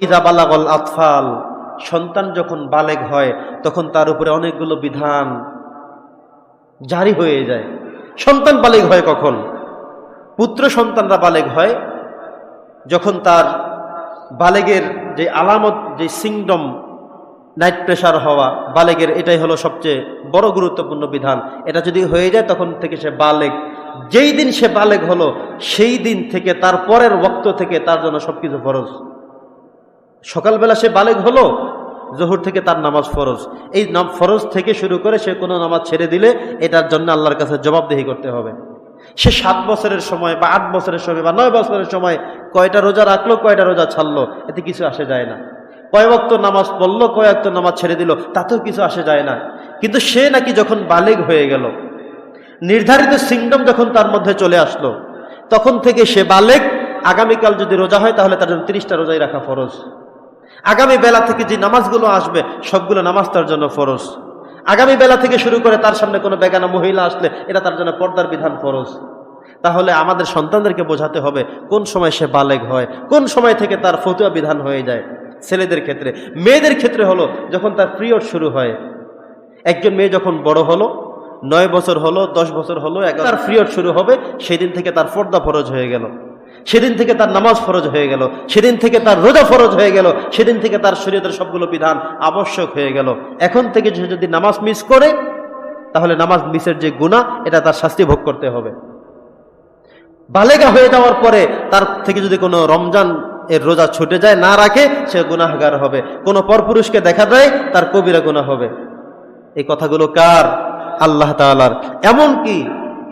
ইদা বালাগল আতফাল, সন্তান যখন বালেগ হয়, তখন তার উপরে অনেকগুলো বিধান জারি হয়ে যায়। সন্তান বালেগ হয় কখন? পুত্র সন্তানরা বালেগ হয় যখন তার বালেগের যে আলামত, যে সিংডম, নাইট প্রেশার হওয়া, বালেগের এটাই হলো সবচেয়ে বড় গুরুত্বপূর্ণ বিধান। এটা যদি হয়ে যায়, তখন থেকে সে বালেগ। যেই দিন সে বালেগ হলো, সেই দিন থেকে তার পরের বক্ত থেকে তার জন্য সবকিছু ফরজ। সকালবেলা সে বালেগ হলো, জহুর থেকে তার নামাজ ফরজ। এই নাম ফরজ থেকে শুরু করে সে কোনো নামাজ ছেড়ে দিলে এটার জন্য আল্লাহর কাছে জবাবদেহি করতে হবে। সে সাত বছরের সময় বা আট বছরের সময় বা নয় বছরের সময় কয়টা রোজা রাখল, কয়টা রোজা ছাড়লো, এতে কিছু আসে যায় না। কয় বক্ত নামাজ পড়ল, কয় বক্ত নামাজ ছেড়ে দিল, তাতেও কিছু আসে যায় না। কিন্তু সে নাকি যখন বালেগ হয়ে গেল, নির্ধারিত সিংডম যখন তার মধ্যে চলে আসলো, তখন থেকে সে বালেগ, আগামীকাল যদি রোজা হয় তাহলে তার জন্য তিরিশটা রোজাই রাখা ফরজ। আগামী বেলা থেকে যে নামাজগুলো আসবে, সবগুলো নামাজ তার জন্য ফরজ। আগামী বেলা থেকে শুরু করে তার সামনে কোনো বেগানা মহিলা আসলে এটা তার জন্য পর্দার বিধান ফরজ। তাহলে আমাদের সন্তানদেরকে বোঝাতে হবে কোন সময় সে বালেগ হয়, কোন সময় থেকে তার ফতুয়া বিধান হয়ে যায়। ছেলেদের ক্ষেত্রে, মেয়েদের ক্ষেত্রে হলো যখন তার পিরিয়ড শুরু হয়। একজন মেয়ে যখন বড় হলো, নয় বছর হলো, দশ বছর হলো তার পিরিয়ড শুরু হবে, সেদিন থেকে তার পর্দা ফরজ হয়ে গেল। সেদিন থেকে তার নামাজ ফরজ হয়ে গেল, সেদিন থেকে তার রোজা ফরজ হয়ে গেল, সেদিন থেকে তার শরীয়তের সবগুলো বিধান আবশ্যক হয়ে গেল। এখন থেকে সে যদি নামাজ মিস করে, তাহলে নামাজ মিসের যে গুণা এটা তার শাস্তি ভোগ করতে হবে। বালেগা হয়ে যাওয়ার পরে তার থেকে যদি কোনো রমজান এর রোজা ছুটে যায়, না রাখে, সে গুনাহগার হবে। কোনো পরপুরুষকে দেখা দেয় তার কবিরা গুণা হবে। এই কথাগুলো কার? আল্লাহ তালার এমনকি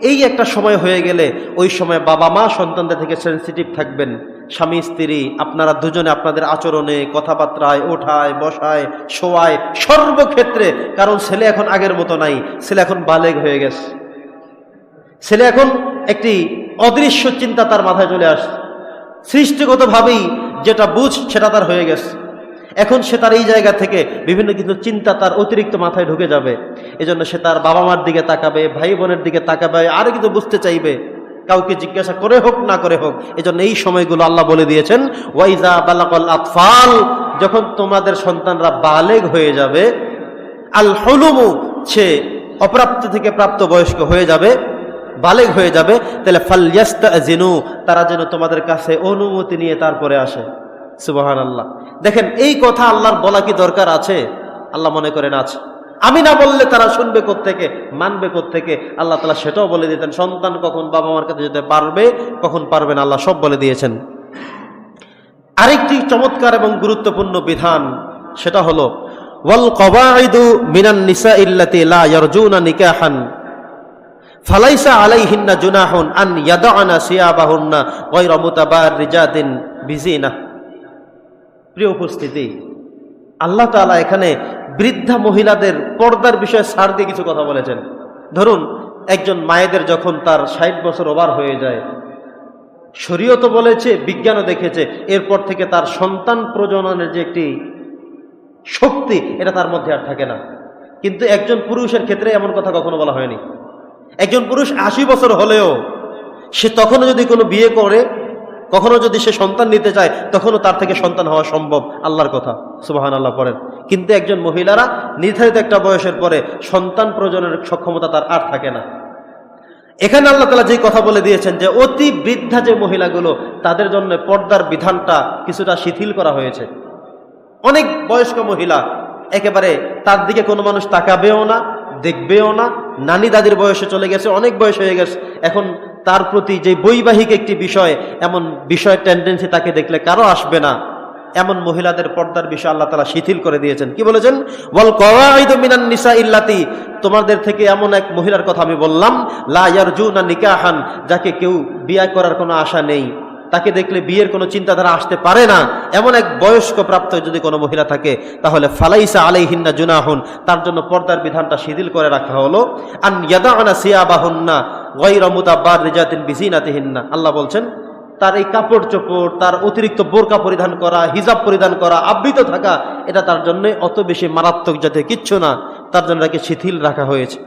এই একটা সময় হয়ে গেলে ওই সময় বাবা মা সন্তানদের থেকে সেন্সিটিভ থাকবেন। স্বামী, স্ত্রী, আপনারা দুজনে আপনাদের আচরণে, কথাবার্তায়, ওঠায়, বসায়, শোয়ায়, সর্বক্ষেত্রে, কারণ ছেলে এখন আগের মতো নাই, ছেলে এখন বালেগ হয়ে গেছে। ছেলে এখন একটি অদৃশ্য চিন্তা তার মাথায় চলে আসছে। সৃষ্টিগতভাবেই যেটা বুঝ সেটা তার হয়ে গেছে। এখন সে তার এই জায়গা থেকে বিভিন্ন কিছু চিন্তা তার অতিরিক্ত মাথায় ঢুকে যাবে। এজন্য সে তার বাবা মার দিকে তাকাবে ভাই বোনের দিকে তাকাবে, আরও কিছু বুঝতে চাইবে। কাউকে জিজ্ঞাসা করে হোক না করে হোক, এজন্য এই সময়গুলো আল্লাহ বলে দিয়েছেন, ওয়াইজা বালাকল আতফাল যখন তোমাদের সন্তানরা বালেগ হয়ে যাবে, আল হলুমু, সে অপ্রাপ্ত থেকে প্রাপ্ত বয়স্ক হয়ে যাবে, বালেগ হয়ে যাবে, তাহলে ফালিয়াস্তা জিনু তারা যেন তোমাদের কাছে অনুমতি নিয়ে তারপরে আসে। সুবাহান আল্লাহ দেখেন, এই কথা আল্লাহর বলা কি দরকার আছে? আল্লাহ মনে করেন আছে। আমি না বললে তারা শুনবে থেকে মানবে থেকে আল্লাহ তালা সেটাও বলে দিতেন, সন্তান কখন বাবা মার কাছে যেতে পারবে, কখন পারবে না, আল্লাহ সব বলে দিয়েছেন। আরেকটি চমৎকার এবং গুরুত্বপূর্ণ বিধান, সেটা হলো, ওয়াল কবাইদু মিনান নিসা ইল্লাতি লা ইয়ারজুনা নিকাহান, ফালাইসা আলাইহিন্না জুনাহুন আন ইয়াদানা সিয়াবাহুন্না গায়রা মুতাবাররিজাতিন বিজিনা প্রিয় উপস্থিতি, আল্লাহ তাআলা এখানে বৃদ্ধা মহিলাদের পর্দার বিষয়ে সার দিয়ে কিছু কথা বলেছেন। ধরুন, একজন মায়েদের যখন তার ষাট বছর ওভার হয়ে যায়, শরীয়ত বলেছে, বিজ্ঞানও দেখেছে, এরপর থেকে তার সন্তান প্রজননের যে একটি শক্তি, এটা তার মধ্যে আর থাকে না। কিন্তু একজন পুরুষের ক্ষেত্রে এমন কথা কখনো বলা হয়নি। একজন পুরুষ আশি বছর হলেও, সে তখনও যদি কোনো বিয়ে করে কখনো যদি সে সন্তান নিতে চায়, তখনও তার থেকে সন্তান হওয়া সম্ভব। আল্লাহর কথা। সুবাহান আল্লাহ পড়েন। কিন্তু একজন মহিলারা নির্ধারিত একটা বয়সের পরে সন্তান প্রজনের সক্ষমতা তার আর থাকে না। এখানে আল্লাহ তালা যে কথা বলে দিয়েছেন যে, অতি বৃদ্ধা যে মহিলাগুলো, তাদের জন্য পর্দার বিধানটা কিছুটা শিথিল করা হয়েছে। অনেক বয়স্ক মহিলা, একেবারে তার দিকে কোনো মানুষ তাকাবেও না, দেখবেও না, নানি দাদির বয়সে চলে গেছে, অনেক বয়স হয়ে গেছে, এখন তার প্রতি যে বৈবাহিক একটি বিষয়, এমন বিষয় টেন্ডেন্সি তাকে দেখলে কারও আসবে না। এমন মহিলাদের পর্দার বিষয় আল্লাহ তালা শিথিল করে দিয়েছেন। কি বলেছেন? বল নিসা ইল্লাতি। তোমাদের থেকে এমন এক মহিলার কথা আমি বললাম, লা ইয়ারজুনা নিকাহান, যাকে কেউ বিয়ে করার কোনো আশা নেই। তাকে দেখলে বিয়ের কোনো চিন্তাধারা আসতে পারে না। এমন এক বয়স্ক প্রাপ্ত যদি কোনো মহিলা থাকে, তাহলে ফালাইসা আলাইহিন্না জুনাহুন, তার জন্য পর্দার বিধানটা শিথিল করে রাখা হলো। আন ইয়াদানা সিয়াবাহুন্না গৈরা আল্লাহ বলছেন, তার এই কাপড় চোপড়, তার অতিরিক্ত বোরকা পরিধান করা, হিজাব পরিধান করা, আবৃত থাকা, এটা তার জন্য অত বেশি মারাত্মক যাতে কিচ্ছু না, তার জন্য তাকে শিথিল রাখা হয়েছে।